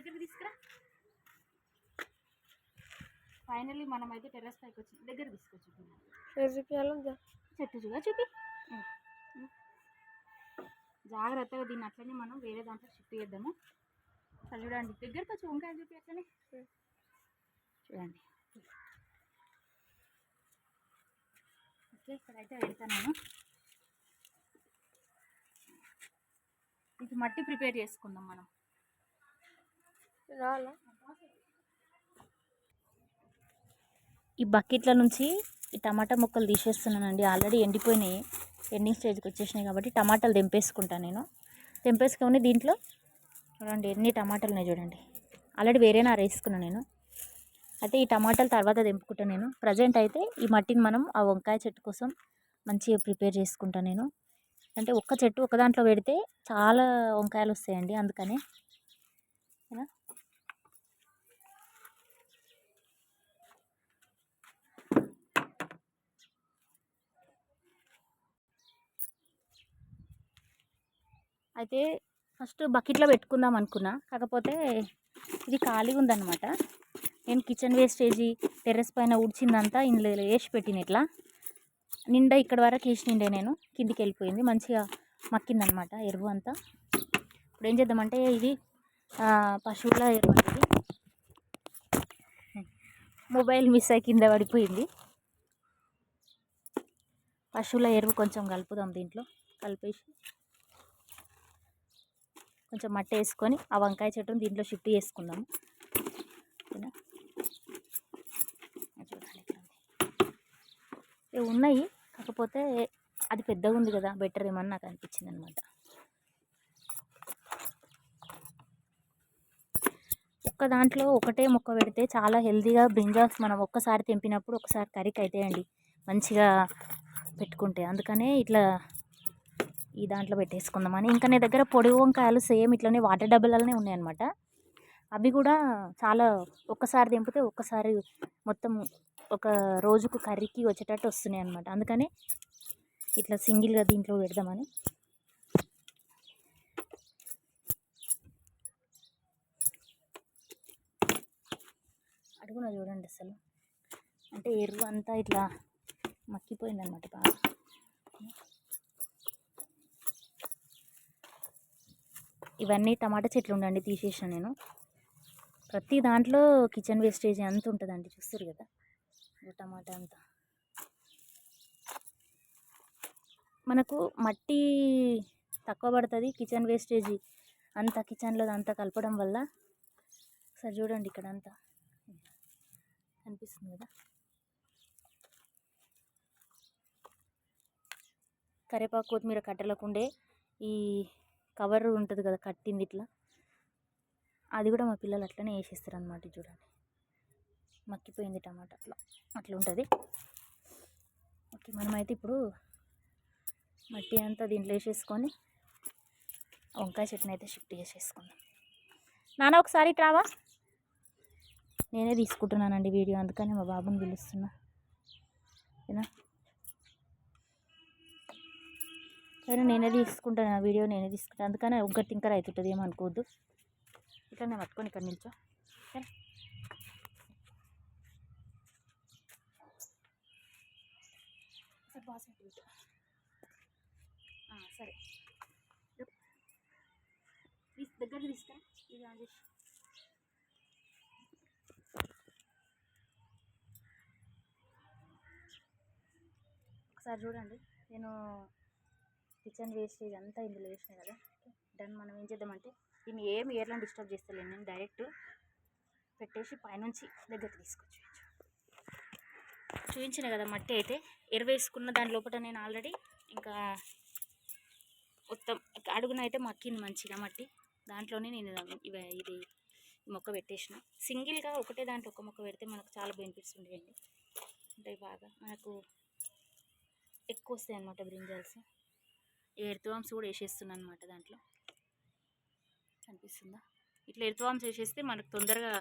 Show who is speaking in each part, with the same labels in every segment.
Speaker 1: దగ్గరికి తీసుకురా. ఫైనల్లీ మనం అయితే టెర్రస్ పైకి వచ్చి దగ్గర తీసుకొచ్చి చెట్టు చూడ చూపి. జాగ్రత్తగా దీన్ని అట్లనే మనం వేరే దాంట్లో షిఫ్ట్ చేద్దాము. అసలు చూడండి దగ్గరకు వచ్చి వంకాయ చూపి అట్లనే. చూడండి. ఓకే ఇక్కడైతే వెళ్తాను నేను. ఇది మట్టి ప్రిపేర్ చేసుకుందాం మనం.
Speaker 2: రాలా?
Speaker 1: ఈ బకెట్ల నుంచి ఈ టమాటా ముక్కలు తీసేస్తున్నానండి. ఆల్రెడీ ఎండిపోయినాయి. ఎండింగ్ స్టేజ్కి వచ్చేసినాయి కాబట్టి టమాటాలు తెంపేసుకుంటాను నేను. తెంపేసుకొని దీంట్లో చూడండి ఎన్ని టమాటాలు ఉన్నాయి చూడండి. ఆల్రెడీ వేరే నార వేసుకున్నాను నేను. అయితే ఈ టమాటాలు తర్వాత తెంపుకుంటాను నేను. ప్రజెంట్ అయితే ఈ మట్టిని మనం ఆ వంకాయ చెట్టు కోసం మంచిగా ప్రిపేర్ చేసుకుంటాను నేను. అంటే ఒక్క చెట్టు ఒక దాంట్లో పెడితే చాలా వంకాయలు వస్తాయండి అందుకనే. అయితే ఫస్ట్ బకెట్లో పెట్టుకుందాం అనుకున్నా. కాకపోతే ఇది ఖాళీగా ఉందన్నమాట. నేను కిచెన్ వేస్టేజీ టెర్రస్ పైన ఉడిచిందంతా ఇందులో వేసి పెట్టిన ఇట్లా. నిండా ఇక్కడ వరకు వేసి నిండే నేను కిందికి వెళ్ళిపోయింది. మంచిగా మక్కిందనమాట ఎరువు అంతా. ఇప్పుడు ఏం చేద్దామంటే ఇది పశువుల ఎరువు అనేది మొబైల్ మిస్ అయి కింద పడిపోయింది. పశువుల ఎరువు కొంచెం కలుపుదాం దీంట్లో. కలిపేసి కొంచెం మట్టి వేసుకొని ఆ వంకాయ చెట్టును దీంట్లో షిఫ్ట్ చేసుకుందాము. చూడండి ఉన్నాయి కాకపోతే అది పెద్దగా ఉంది కదా బెటర్ ఏమని నాకు అనిపించింది అనమాట ఒక్క దాంట్లో ఒకటే మొక్క పెడితే చాలా హెల్తీగా బ్రింజాల్స్ మనం ఒక్కసారి తెంపినప్పుడు ఒకసారి కర్రీకి అవుతాయండి మంచిగా పెట్టుకుంటే. అందుకనే ఇట్లా ఈ దాంట్లో పెట్టేసుకుందామని. ఇంకా నా దగ్గర పొడి వంకాయలు సేమ్ ఇట్లనే వాటర్ డబ్బాలనే ఉన్నాయన్నమాట. అవి కూడా చాలా ఒక్కసారి తెంపితే ఒక్కసారి మొత్తం ఒక రోజుకు కర్రీకి వచ్చేటట్టు వస్తున్నాయి అనమాట అందుకని ఇట్లా సింగిల్గా దీంట్లో పెడదామని. అడుగున చూడండి అసలు. అంటే ఎరువు అంతా ఇట్లా మక్కిపోయిందనమాట బాగా. ఇవన్నీ టమాటా చెట్లు ఉండండి తీసేసాను నేను. ప్రతి దాంట్లో కిచెన్ వేస్టేజ్ అంత ఉంటుందండి చూస్తారు కదా? టమాటా అంతా. మనకు మట్టి తక్కువ పడుతుంది కిచెన్ వేస్టేజ్ అంతా కిచెన్లో అంతా కలపడం వల్ల. ఒకసారి చూడండి ఇక్కడ అంతా. కనిపిస్తుంది కదా? కరివేపాకు కొత్తిమీర కట్టలకు ఉండే ఈ కవర్ ఉంటుంది కదా కట్టింది ఇట్లా. అది కూడా మా పిల్లలు అట్లనే వేసేస్తారు అనమాట చూడండి. మక్కిపోయింది టమాటా అట్లా. అట్లా ఉంటుంది. ఓకే మనమైతే ఇప్పుడు మట్టి అంతా దీంట్లో వేసేసుకొని వంకాయ చట్నీ అయితే షిఫ్ట్ చేసేసుకుందాం. నాన్న ఒకసారి రావా? నేనే తీసుకుంటున్నానండి వీడియో అందుకని మా బాబుని పిలుస్తున్నా. ఏనా? సరే నేనే తీసుకుంటాను ఆ వీడియో నేనే తీసుకుంటాను. అందుకని ఒక్క టింకర్ అవుతుంటుంది ఏమనుకోవద్దు. ఇట్లా నేను పట్టుకొని ఇక్కడ నిల్చో. సరే. సరే. సరే దగ్గర తీసుకురా ఇది ఆన్ చేసి. ఒకసారి చూడండి. నేను కిచెన్ వేస్టేజ్ అంతా ఇందులో వేసినాయి కదా. దాన్ని మనం ఏం చేద్దామంటే దీన్ని ఏం ఎయిర్లో డిస్టర్బ్ చేస్తలేను నేను డైరెక్ట్ పెట్టేసి పైనుంచి దగ్గర తీసుకొచ్చి చూపించిన కదా మట్టి అయితే ఎరువేసుకున్న దాని లోపల నేను ఆల్రెడీ ఇంకా మొత్తం అడుగున అయితే మక్కింది మంచిగా మట్టి. దాంట్లోనే నేను ఇవి ఇది ఈ మొక్క పెట్టేసిన. సింగిల్గా ఒకటే దాంట్లో ఒక మొక్క పెడితే మనకు చాలా బెనిఫిట్స్ ఉంటాయండి. అంటే బాగా మనకు ఎక్కువ వస్తాయి అన్నమాట బ్రింజాల్స్ ఎర్త్వామ్స్ కూడా వేసేస్తున్నాను అనమాట దాంట్లో. కనిపిస్తుందా? ఇట్లా ఎర్త్వామ్స్ వేసేస్తే మనకు తొందరగా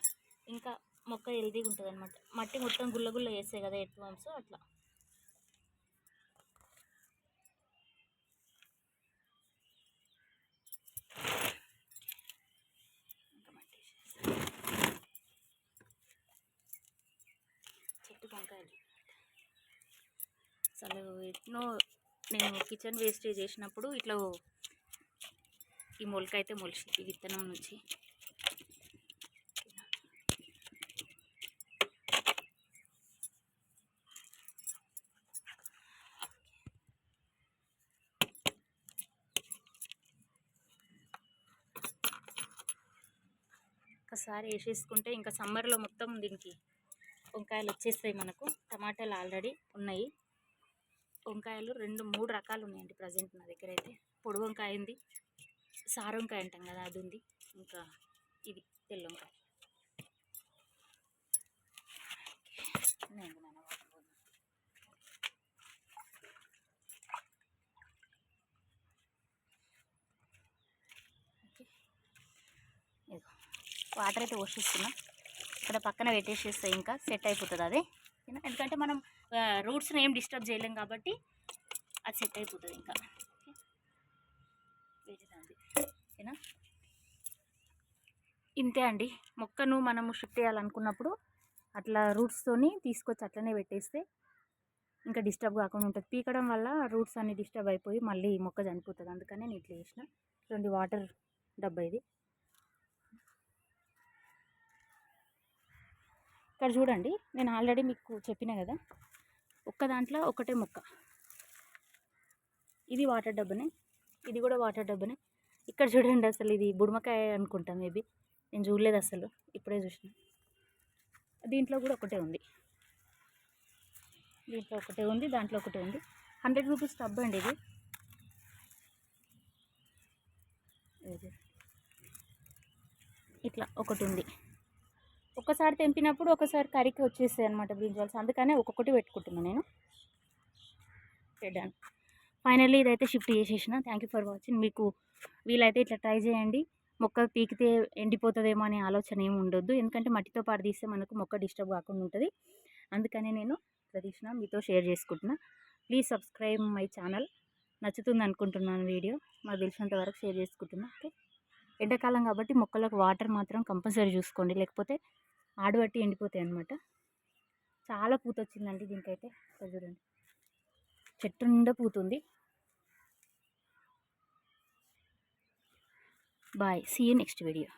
Speaker 1: ఇంకా మొక్క హెల్దీగా ఉంటుంది అనమాట మట్టి మొత్తం గుల్లగుల్ల వేస్తాయి కదా ఎర్త్ వామ్స్ అట్లా. చెట్టు వంకాయలు. అసలు నేను కిచెన్ వేస్టేజ్ చేసినప్పుడు ఇట్లా ఈ మొలక అయితే మొలిచింది ఈ విత్తనం నుంచి. ఒకసారి వేసేసుకుంటే ఇంకా సమ్మర్లో మొత్తం దీనికి వంకాయలు వచ్చేస్తాయి మనకు టమాటాలు ఆల్రెడీ ఉన్నాయి. వంకాయలు రెండు మూడు రకాలు ఉన్నాయండి ప్రజెంట్ నా దగ్గర అయితే పొడి వంకాయ ఉంది సారు వంకాయ అంటాం కదా అది ఉంది ఇంకా ఇది తెల్ల వంకాయ వాటర్ వాటర్ అయితే పోషిస్తున్నా ఇక్కడ పక్కన పెట్టేసేస్తే ఇంకా సెట్ అయిపోతుంది అది. ఓకేనా? ఎందుకంటే మనం రూట్స్ని ఏం డిస్టర్బ్ చేయలేం కాబట్టి అది సెట్ అయిపోతుంది ఇంకా. ఓకేనా? ఇంతే అండి. మొక్కను మనము షిఫ్ట్ చేయాలనుకున్నప్పుడు అట్లా రూట్స్తోని తీసుకొచ్చి అట్లనే పెట్టేస్తే ఇంకా డిస్టర్బ్ కాకుండా ఉంటుంది. పీకడం వల్ల రూట్స్ అన్ని డిస్టర్బ్ అయిపోయి మళ్ళీ మొక్క చనిపోతుంది. అందుకనే నేను ఇట్లా చేసిన. రెండు వాటర్ డబ్బా ఇది. ఇక్కడ చూడండి నేను ఆల్రెడీ మీకు చెప్పిన కదా ఒక్క దాంట్లో ఒకటే మొక్క. ఇది వాటర్ డబ్బనే ఇది కూడా వాటర్ డబ్బనే ఇక్కడ చూడండి అసలు ఇది బుడమకాయ అనుకుంటా మేబీ నేను చూడలేదు అసలు ఇప్పుడే చూసిన. దీంట్లో కూడా ఒకటే ఉంది. దీంట్లో ఒకటే ఉంది దాంట్లో ఒకటే ఉంది. హండ్రెడ్ రూపీస్ టబ్ అండి ఇది ఇది. ఇట్లా ఒకటి ఉంది. ఒక్కసారి తెంపినప్పుడు ఒకసారి కర్రీకి వచ్చేస్తాయి అనమాట బ్రింజాల్స్ అందుకనే ఒక్కొక్కటి పెట్టుకుంటున్నాను నేను. పెట్టాను ఫైనల్లీ ఇదైతే షిఫ్ట్ చేసేసిన. థ్యాంక్ యూ ఫర్ వాచింగ్ మీకు వీలైతే ఇట్లా ట్రై చేయండి. మొక్క పీకితే ఎండిపోతుందేమో అనే ఆలోచన ఏమి ఉండొద్దు. ఎందుకంటే మట్టితో పాటు తీస్తే మనకు మొక్క డిస్టర్బ్ కాకుండా ఉంటుంది. అందుకనే నేను ఇట్లా తీసిన మీతో షేర్ చేసుకుంటున్నా. ప్లీజ్ సబ్స్క్రైబ్ మై ఛానల్ నచ్చుతుంది అనుకుంటున్నాను వీడియో. మాకు తెలిసినంత వరకు షేర్ చేసుకుంటున్నా. ఓకే ఎండాకాలం కాబట్టి మొక్కలకు వాటర్ మాత్రం కంపల్సరీ చూసుకోండి. లేకపోతే ఆడబట్టి ఎండిపోతాయి అనమాట చాలా పూత వచ్చిందండి దీనికైతే చూడండి. చెట్టు నిండా పూతుంది. బాయ్. See next video